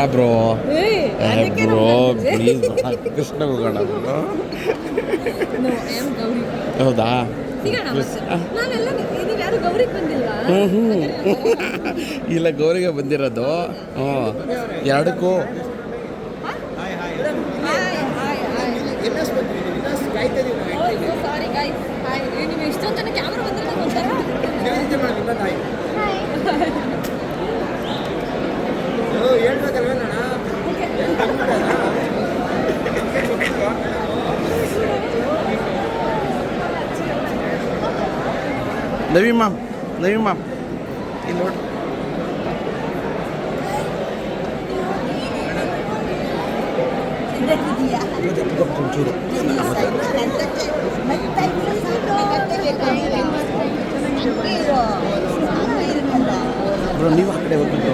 Bro. ಏಯ್, bro ಬಂದಿದ್ವಿ. Please Krishna ಹೋಗೋಣ. ಹೌದಾ? ಇಲ್ಲ ಗೌರಿಗೆ ಬಂದಿರೋದು. ಹ್ಞೂ ಎರಡಕ್ಕೂ. Hi hi sorry guys hi ನೀವು ಇಷ್ಟೊಂದು ನವಿ ಮ್ಯಾಮ್ ನವಿ ಮ್ಯಾಮ್ ಇಲ್ಲಿ ನೋಡಿ ಒಂಚೂರು ಬ್ರೋ ನೀವು ಆ ಕಡೆ ಹೋಗ್ಬಿಟ್ಟು